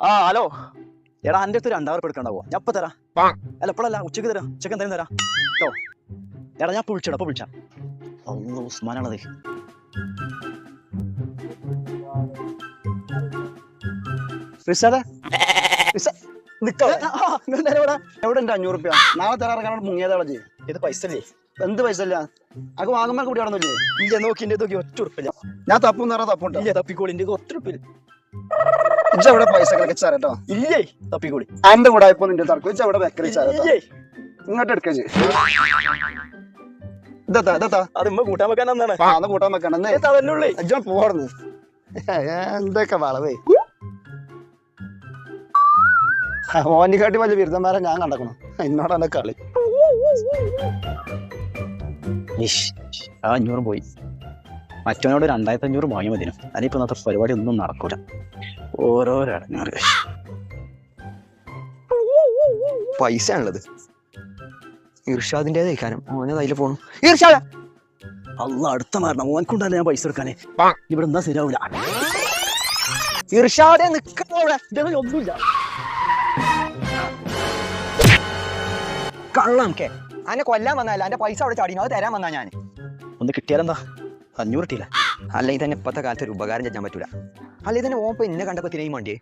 ആ ഹലോ. എടാ എന്റെ അടുത്ത് രണ്ടായിരം ഉറുപ്പ് എടുക്കണ്ടാവോ ഞാൻ ഇപ്പൊ തരാം. അല്ല ഇപ്പോഴല്ല ഉച്ചയ്ക്ക് തരാം. ഉച്ചയ്ക്ക് എന്തായാലും തരാം. കേട്ടോ എടാ ഞാൻ വിളിച്ചടാ അപ്പൊ വിളിച്ചാ. ഉസ്മാനാണത് എവിടെ ഉണ്ട് അഞ്ഞൂറ് റുപ്യ? നാളെ തരാറ് മുങ്ങിയതാളെ ചെയ്യും ഇത് പൈസ അല്ലേ എന്ത് പൈസ ഇല്ല അത് വാങ്ങുമ്പോൾ കൂടി ആണെന്നില്ലേ ഇല്ല നോക്കി എന്റെ നോക്കി ഒറ്റ ഉറപ്പില്ല. ഞാൻ തപ്പും നിറ തപ്പുണ്ട് ഇല്ല തപ്പിക്കോളി എന്റെ ഒറ്റ ഉറുപ്പില്ല. ഇജ്ജ് പൈസകളൊക്കെ പൈസ കളിച്ചാരട്ടോ ഇല്ലേ? തപ്പിക്കൂടി എന്റെ കൂടെ ആയപ്പോ നിന്റെ തർക്കം. ഇജ്ജ് എവിടെ വെക്കലിച്ചാരട്ടോ ഇല്ലേ? ഇങ്ങോട്ട് എടുക്കേ ഇതെത്താ ഇതെത്താ അത് ഉമ്മ കൂട്ടാൻ വെക്കാൻ എന്നാണ് ആ ഒന്ന് കൂട്ടാൻ വെക്കണം. അതല്ലേ അജ്ജാൻ പോവാർന്ന്. എന്തൊക്കെ വളവേ. ഓന്റെ കാട്ടി വലിയ ബിരുദന്മാരെ ഞാൻ കണ്ടക്കണം. എന്നോടാണ് കളി. ആ അഞ്ഞൂറും പോയി. മറ്റവനോട് രണ്ടായിരത്തി അഞ്ഞൂറ് വാങ്ങി മതിനും അതിനിപ്പോ ഇന്നത്തെ പരിപാടി ഒന്നും നടക്കൂല. ഓരോരോ അടങ്ങാറ് പൈസ ആണുള്ളത് ഇർഷാദിന്റേതായി കാരണം ഓനെ അതിൽ പോണു ഇർഷാദ! അല്ല അടുത്ത മാറണം ഓൻകൊണ്ടല്ല ഞാൻ പൈസ എടുക്കാനേ ഇവിടെ എന്താ ശരിയാവൂല. ഇർഷാദെ ഇതേപോലെ ഒന്നുമില്ല. കള്ളം കേ അന്നെ കൊല്ലാൻ വന്നല്ല എന്റെ പൈസ അവിടെ ചാടിയോ അത് തരാൻ വന്നാ ഞാൻ ഒന്ന് കിട്ടിയാലെന്താ? അഞ്ഞൂറ് കിട്ടിയില്ല അല്ലെങ്കിൽ തന്നെ ഇപ്പോഴത്തെ കാലത്ത് ഒരു ഉപകാരം ചെയ്യാൻ പറ്റൂല. അല്ലെങ്കിൽ തന്നെ ഓൻ ഇന്നെ കണ്ടപ്പോൾ കണ്ടപ്പോ തിനെയും വേണ്ടിയേ